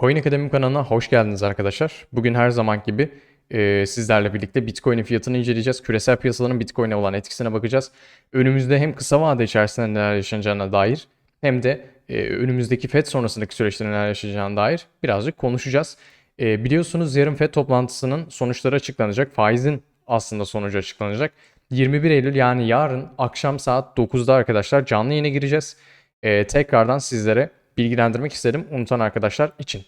Coin Akademi kanalına hoş geldiniz arkadaşlar. Bugün her zaman gibi e, sizlerle birlikte Bitcoin'in fiyatını inceleyeceğiz. Küresel piyasaların Bitcoin'e olan etkisine bakacağız. Önümüzde hem kısa vade içerisinde neler yaşanacağına dair hem de e, önümüzdeki FED sonrasındaki süreçte neler yaşayacağına dair birazcık konuşacağız. E, biliyorsunuz yarın FED toplantısının sonuçları açıklanacak. Faizin aslında sonucu açıklanacak. 21 Eylül yani yarın akşam saat 9'da arkadaşlar canlı yayına gireceğiz. E, tekrardan sizlere bilgilendirmek isterim unutan arkadaşlar için.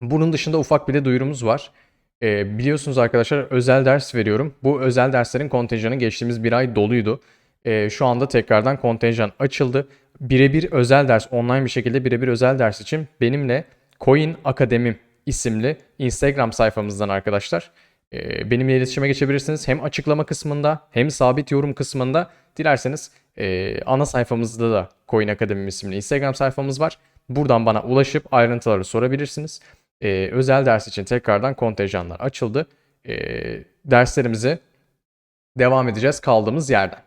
Bunun dışında ufak bir de duyurumuz var. Ee, biliyorsunuz arkadaşlar özel ders veriyorum. Bu özel derslerin kontenjanı geçtiğimiz bir ay doluydu. Ee, şu anda tekrardan kontenjan açıldı. Birebir özel ders, online bir şekilde birebir özel ders için benimle Coin Akademi isimli Instagram sayfamızdan arkadaşlar e, benimle iletişime geçebilirsiniz. Hem açıklama kısmında hem sabit yorum kısmında dilerseniz e, ana sayfamızda da Coin Akademi isimli Instagram sayfamız var. Buradan bana ulaşıp ayrıntıları sorabilirsiniz. E, özel ders için tekrardan kontenjanlar açıldı. E, derslerimize devam edeceğiz kaldığımız yerden.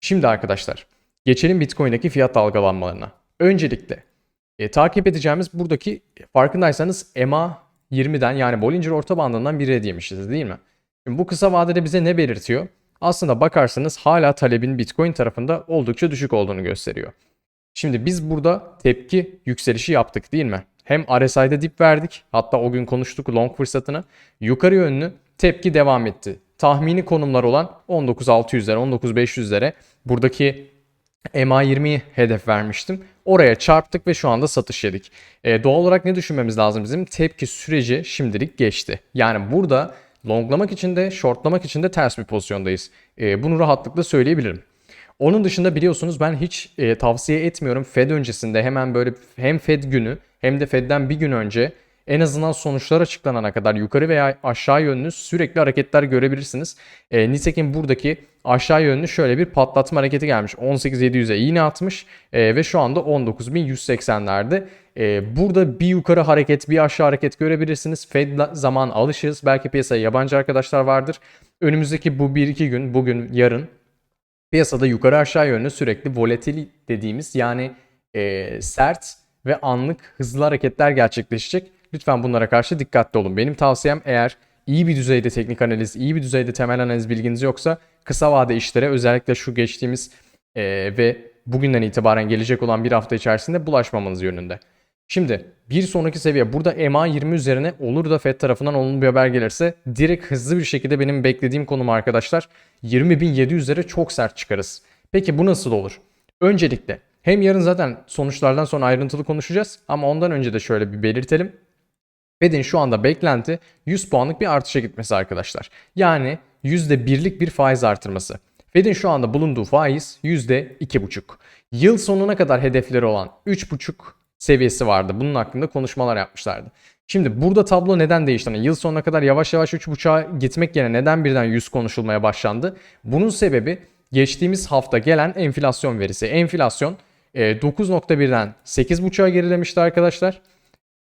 Şimdi arkadaşlar geçelim Bitcoin'deki fiyat dalgalanmalarına. Öncelikle e, takip edeceğimiz buradaki farkındaysanız EMA 20'den yani Bollinger orta bandından bir red yemişiz değil mi? Şimdi bu kısa vadede bize ne belirtiyor? Aslında bakarsanız hala talebin Bitcoin tarafında oldukça düşük olduğunu gösteriyor. Şimdi biz burada tepki yükselişi yaptık değil mi? Hem RSI'de dip verdik. Hatta o gün konuştuk long fırsatını. Yukarı yönlü tepki devam etti. Tahmini konumlar olan 19.600'lere, 19.500'lere buradaki MA20'yi hedef vermiştim. Oraya çarptık ve şu anda satış yedik. E, doğal olarak ne düşünmemiz lazım bizim? Tepki süreci şimdilik geçti. Yani burada longlamak için de shortlamak için de ters bir pozisyondayız. E, bunu rahatlıkla söyleyebilirim. Onun dışında biliyorsunuz ben hiç e, tavsiye etmiyorum Fed öncesinde hemen böyle hem Fed günü hem de Fed'den bir gün önce en azından sonuçlar açıklanana kadar yukarı veya aşağı yönlü sürekli hareketler görebilirsiniz. E, nitekim buradaki aşağı yönlü şöyle bir patlatma hareketi gelmiş. 18.700'e iğne atmış e, ve şu anda 19.180'lerde. E, burada bir yukarı hareket bir aşağı hareket görebilirsiniz. Fed zaman alışırız. Belki piyasaya yabancı arkadaşlar vardır. Önümüzdeki bu 1-2 gün bugün yarın piyasada yukarı aşağı yönlü sürekli volatil dediğimiz yani e, sert ve anlık hızlı hareketler gerçekleşecek. Lütfen bunlara karşı dikkatli olun. Benim tavsiyem eğer iyi bir düzeyde teknik analiz, iyi bir düzeyde temel analiz bilginiz yoksa kısa vade işlere özellikle şu geçtiğimiz e, ve bugünden itibaren gelecek olan bir hafta içerisinde bulaşmamanız yönünde. Şimdi bir sonraki seviye burada EMA 20 üzerine olur da FED tarafından olumlu bir haber gelirse direkt hızlı bir şekilde benim beklediğim konum arkadaşlar 20.700'lere çok sert çıkarız. Peki bu nasıl olur? Öncelikle hem yarın zaten sonuçlardan sonra ayrıntılı konuşacağız ama ondan önce de şöyle bir belirtelim. Fed'in şu anda beklenti 100 puanlık bir artışa gitmesi arkadaşlar. Yani %1'lik bir faiz artırması. Fed'in şu anda bulunduğu faiz %2,5. Yıl sonuna kadar hedefleri olan 3,5 seviyesi vardı. Bunun hakkında konuşmalar yapmışlardı. Şimdi burada tablo neden değişti? Yani yıl sonuna kadar yavaş yavaş 3.5'a gitmek yerine neden birden 100 konuşulmaya başlandı? Bunun sebebi geçtiğimiz hafta gelen enflasyon verisi. Enflasyon 9.1'den 8.5'a gerilemişti arkadaşlar.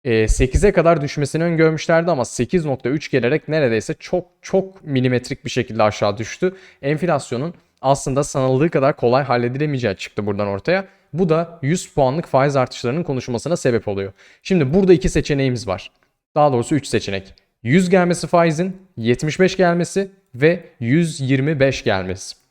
8'e kadar düşmesini öngörmüşlerdi ama 8.3 gelerek neredeyse çok çok milimetrik bir şekilde aşağı düştü. Enflasyonun aslında sanıldığı kadar kolay halledilemeyeceği çıktı buradan ortaya. Bu da 100 puanlık faiz artışlarının konuşulmasına sebep oluyor. Şimdi burada iki seçeneğimiz var. Daha doğrusu 3 seçenek. 100 gelmesi faizin, 75 gelmesi ve 125 gelmesi.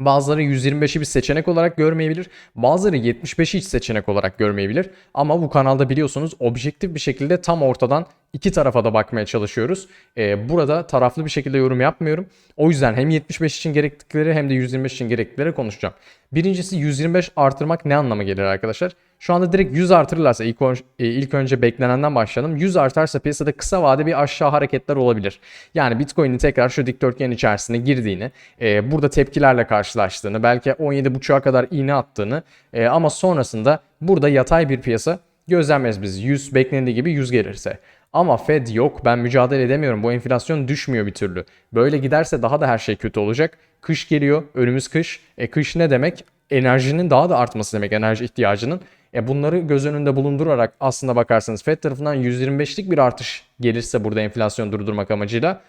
Bazıları 125'i bir seçenek olarak görmeyebilir. Bazıları 75'i hiç seçenek olarak görmeyebilir. Ama bu kanalda biliyorsunuz objektif bir şekilde tam ortadan iki tarafa da bakmaya çalışıyoruz. Ee, burada taraflı bir şekilde yorum yapmıyorum. O yüzden hem 75 için gerektikleri hem de 125 için gerektikleri konuşacağım. Birincisi 125 artırmak ne anlama gelir arkadaşlar? Şu anda direkt 100 artırırlarsa ilk, e, ilk önce beklenenden başlayalım. 100 artarsa piyasada kısa vade bir aşağı hareketler olabilir. Yani Bitcoin'in tekrar şu dikdörtgen içerisine girdiğini, e, burada tepkilerle karşılaştığını, belki 17.5'a kadar iğne attığını e, ama sonrasında burada yatay bir piyasa gözlenmez biz. 100 beklendiği gibi 100 gelirse. Ama Fed yok ben mücadele edemiyorum bu enflasyon düşmüyor bir türlü. Böyle giderse daha da her şey kötü olacak. Kış geliyor önümüz kış. E kış ne demek? Enerjinin daha da artması demek enerji ihtiyacının. E bunları göz önünde bulundurarak aslında bakarsanız Fed tarafından 125'lik bir artış gelirse burada enflasyon durdurmak amacıyla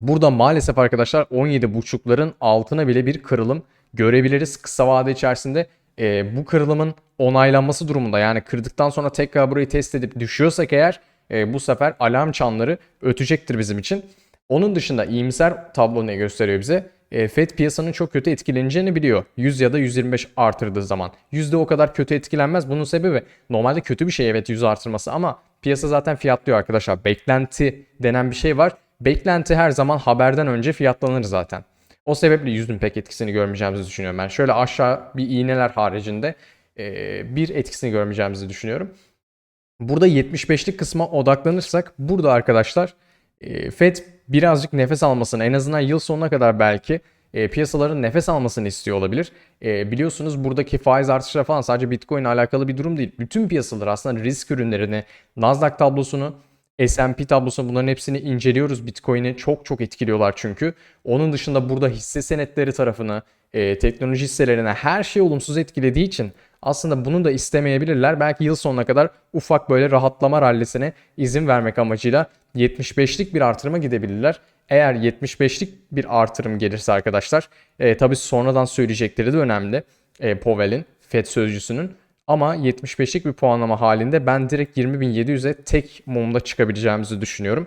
burada maalesef arkadaşlar 17.5'ların altına bile bir kırılım görebiliriz kısa vade içerisinde. e, bu kırılımın onaylanması durumunda yani kırdıktan sonra tekrar burayı test edip düşüyorsak eğer e, bu sefer alarm çanları ötecektir bizim için. Onun dışında iyimser tablo ne gösteriyor bize? E, FED piyasanın çok kötü etkileneceğini biliyor. 100 ya da 125 artırdığı zaman. Yüzde o kadar kötü etkilenmez. Bunun sebebi normalde kötü bir şey evet 100 artırması ama piyasa zaten fiyatlıyor arkadaşlar. Beklenti denen bir şey var. Beklenti her zaman haberden önce fiyatlanır zaten. O sebeple yüzün pek etkisini görmeyeceğimizi düşünüyorum ben. Şöyle aşağı bir iğneler haricinde e, bir etkisini görmeyeceğimizi düşünüyorum. Burada 75'lik kısma odaklanırsak burada arkadaşlar Fed birazcık nefes almasını en azından yıl sonuna kadar belki e, piyasaların nefes almasını istiyor olabilir. E, biliyorsunuz buradaki faiz artışları falan sadece Bitcoin ile alakalı bir durum değil. Bütün piyasalar aslında risk ürünlerini, Nasdaq tablosunu, S&P tablosunu bunların hepsini inceliyoruz. Bitcoin'i çok çok etkiliyorlar çünkü. Onun dışında burada hisse senetleri tarafını, e, teknoloji hisselerine her şey olumsuz etkilediği için aslında bunu da istemeyebilirler. Belki yıl sonuna kadar ufak böyle rahatlama rallisine izin vermek amacıyla 75'lik bir artırıma gidebilirler. Eğer 75'lik bir artırım gelirse arkadaşlar e, tabii sonradan söyleyecekleri de önemli. E, Powell'in, Fed sözcüsünün. Ama 75'lik bir puanlama halinde ben direkt 20.700'e tek mumda çıkabileceğimizi düşünüyorum.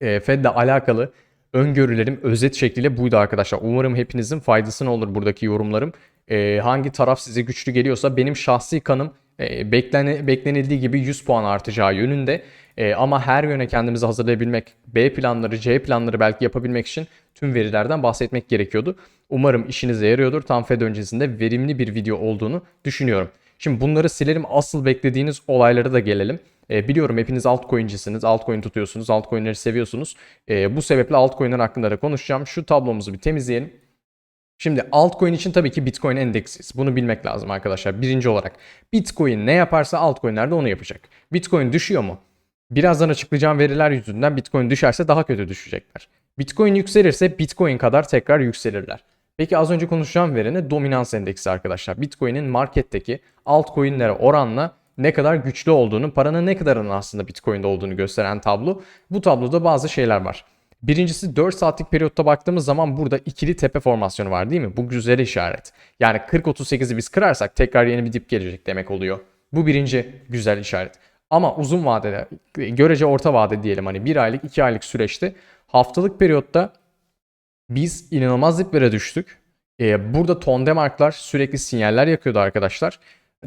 E, Fed'le alakalı öngörülerim özet şekliyle buydu arkadaşlar. Umarım hepinizin faydasına olur buradaki yorumlarım. E, hangi taraf size güçlü geliyorsa benim şahsi kanım e, bekleni, beklenildiği gibi 100 puan artacağı yönünde. E, ama her yöne kendimizi hazırlayabilmek, B planları, C planları belki yapabilmek için tüm verilerden bahsetmek gerekiyordu. Umarım işinize yarıyordur. Tam Fed öncesinde verimli bir video olduğunu düşünüyorum. Şimdi bunları silelim. Asıl beklediğiniz olaylara da gelelim. E, biliyorum hepiniz altcoin'cisiniz. Altcoin tutuyorsunuz. Altcoin'leri seviyorsunuz. E, bu sebeple altcoin'ler hakkında da konuşacağım. Şu tablomuzu bir temizleyelim. Şimdi altcoin için tabii ki Bitcoin endeksiz. Bunu bilmek lazım arkadaşlar. Birinci olarak Bitcoin ne yaparsa altcoin'ler de onu yapacak. Bitcoin düşüyor mu? Birazdan açıklayacağım veriler yüzünden Bitcoin düşerse daha kötü düşecekler. Bitcoin yükselirse Bitcoin kadar tekrar yükselirler. Peki az önce konuşacağım veri ne? Dominans endeksi arkadaşlar. Bitcoin'in marketteki altcoin'lere oranla ne kadar güçlü olduğunu, paranın ne kadarının aslında Bitcoin'de olduğunu gösteren tablo. Bu tabloda bazı şeyler var. Birincisi 4 saatlik periyotta baktığımız zaman burada ikili tepe formasyonu var değil mi? Bu güzel işaret. Yani 40-38'i biz kırarsak tekrar yeni bir dip gelecek demek oluyor. Bu birinci güzel işaret. Ama uzun vadede, görece orta vade diyelim hani bir aylık, iki aylık süreçte haftalık periyotta biz inanılmaz diplere düştük. Ee, burada Tondemarklar sürekli sinyaller yakıyordu arkadaşlar.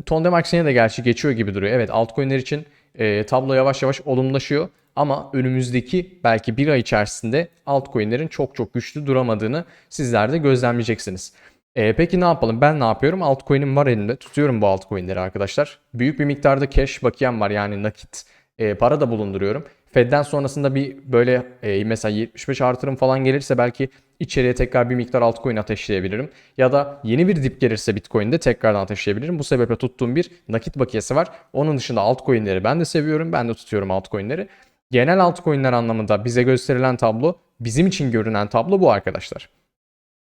Tondemark sinyali de gerçi geçiyor gibi duruyor. Evet altcoin'ler için e, tablo yavaş yavaş olumlaşıyor. Ama önümüzdeki belki bir ay içerisinde altcoin'lerin çok çok güçlü duramadığını sizler de gözlemleyeceksiniz. E, peki ne yapalım? Ben ne yapıyorum? Altcoin'im var elimde. Tutuyorum bu altcoin'leri arkadaşlar. Büyük bir miktarda cash bakiyem var yani nakit e, para da bulunduruyorum. Fed'den sonrasında bir böyle e, mesela 75 artırım falan gelirse belki içeriye tekrar bir miktar altcoin ateşleyebilirim. Ya da yeni bir dip gelirse Bitcoin'de tekrardan ateşleyebilirim. Bu sebeple tuttuğum bir nakit bakiyesi var. Onun dışında altcoin'leri ben de seviyorum. Ben de tutuyorum altcoin'leri. Genel altcoin'ler anlamında bize gösterilen tablo, bizim için görünen tablo bu arkadaşlar.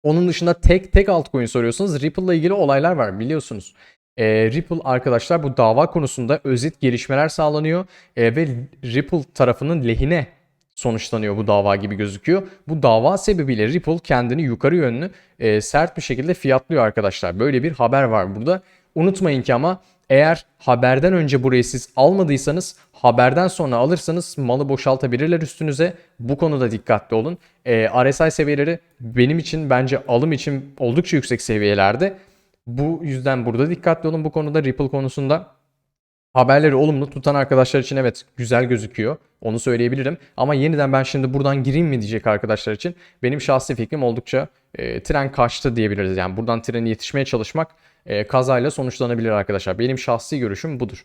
Onun dışında tek tek altcoin soruyorsunuz. Ripple ile ilgili olaylar var biliyorsunuz. E, Ripple arkadaşlar bu dava konusunda özet gelişmeler sağlanıyor e, ve Ripple tarafının lehine sonuçlanıyor bu dava gibi gözüküyor. Bu dava sebebiyle Ripple kendini yukarı yönlü e, sert bir şekilde fiyatlıyor arkadaşlar. Böyle bir haber var burada. Unutmayın ki ama eğer haberden önce burayı siz almadıysanız haberden sonra alırsanız malı boşaltabilirler üstünüze. Bu konuda dikkatli olun. E, RSI seviyeleri benim için bence alım için oldukça yüksek seviyelerde. Bu yüzden burada dikkatli olun bu konuda Ripple konusunda. Haberleri olumlu tutan arkadaşlar için evet güzel gözüküyor. Onu söyleyebilirim. Ama yeniden ben şimdi buradan gireyim mi diyecek arkadaşlar için benim şahsi fikrim oldukça e, tren kaçtı diyebiliriz. Yani buradan treni yetişmeye çalışmak e, kazayla sonuçlanabilir arkadaşlar. Benim şahsi görüşüm budur.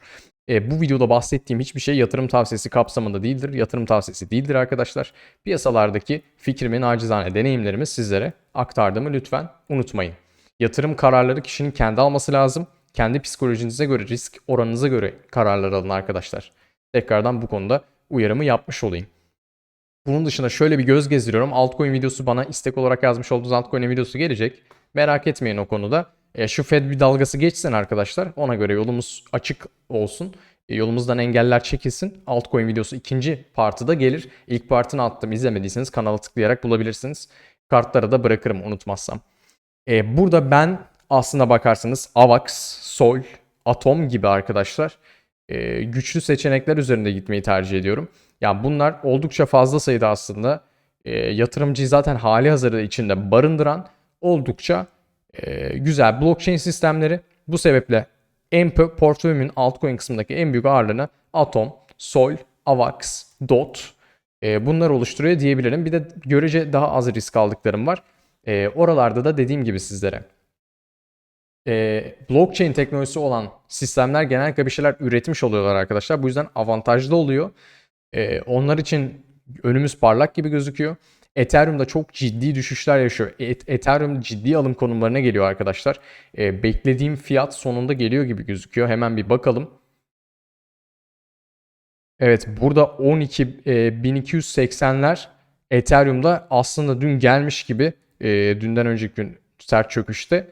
E, bu videoda bahsettiğim hiçbir şey yatırım tavsiyesi kapsamında değildir. Yatırım tavsiyesi değildir arkadaşlar. Piyasalardaki fikrimin acizane deneyimlerimi sizlere aktardığımı lütfen unutmayın. Yatırım kararları kişinin kendi alması lazım. Kendi psikolojinize göre, risk oranınıza göre kararlar alın arkadaşlar. Tekrardan bu konuda uyarımı yapmış olayım. Bunun dışında şöyle bir göz gezdiriyorum. Altcoin videosu bana istek olarak yazmış olduğunuz altcoin videosu gelecek. Merak etmeyin o konuda. E, şu Fed bir dalgası geçsin arkadaşlar. Ona göre yolumuz açık olsun. E, yolumuzdan engeller çekilsin. Altcoin videosu ikinci partı da gelir. İlk partını attım. İzlemediyseniz kanala tıklayarak bulabilirsiniz. Kartlara da bırakırım unutmazsam. E, burada ben aslında bakarsanız AVAX, Sol, Atom gibi arkadaşlar e, güçlü seçenekler üzerinde gitmeyi tercih ediyorum. Yani bunlar oldukça fazla sayıda aslında e, yatırımcıyı zaten hali hazırda içinde barındıran oldukça e, güzel blockchain sistemleri. Bu sebeple en po- portföyümün altcoin kısmındaki en büyük ağırlığını Atom, Sol, AVAX, DOT e, bunlar oluşturuyor diyebilirim. Bir de görece daha az risk aldıklarım var. E, oralarda da dediğim gibi sizlere e, blockchain teknolojisi olan sistemler genellikle bir şeyler üretmiş oluyorlar arkadaşlar. Bu yüzden avantajlı oluyor. E, onlar için önümüz parlak gibi gözüküyor. Ethereum'da çok ciddi düşüşler yaşıyor. Et- Ethereum ciddi alım konumlarına geliyor arkadaşlar. E, beklediğim fiyat sonunda geliyor gibi gözüküyor. Hemen bir bakalım. Evet burada 12 e, 1280'ler Ethereum'da aslında dün gelmiş gibi e, dünden önceki gün sert çöküşte.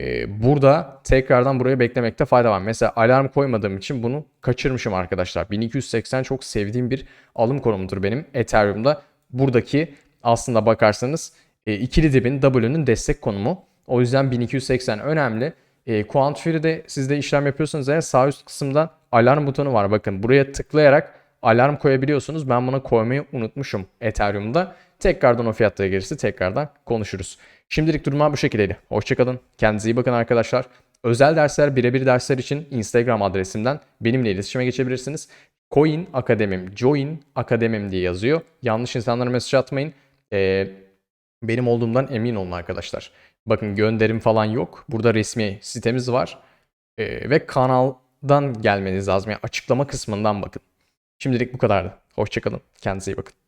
E, burada tekrardan buraya beklemekte fayda var. Mesela alarm koymadığım için bunu kaçırmışım arkadaşlar. 1280 çok sevdiğim bir alım konumudur benim Ethereum'da. Buradaki aslında bakarsanız e, ikili dibin W'nün destek konumu. O yüzden 1280 önemli. E, Quantfree'de siz de işlem yapıyorsanız eğer sağ üst kısımdan alarm butonu var. Bakın buraya tıklayarak alarm koyabiliyorsunuz. Ben buna koymayı unutmuşum Ethereum'da. Tekrardan o fiyatlara gelirse tekrardan konuşuruz. Şimdilik durumlar bu şekildeydi. Hoşçakalın. Kendinize iyi bakın arkadaşlar. Özel dersler, birebir dersler için Instagram adresimden benimle iletişime geçebilirsiniz. Coin Akademim, Join Akademim diye yazıyor. Yanlış insanlara mesaj atmayın. Ee, benim olduğumdan emin olun arkadaşlar. Bakın gönderim falan yok. Burada resmi sitemiz var. Ee, ve kanaldan gelmeniz lazım. Yani açıklama kısmından bakın. Şimdilik bu kadardı. Hoşçakalın. Kendinize iyi bakın.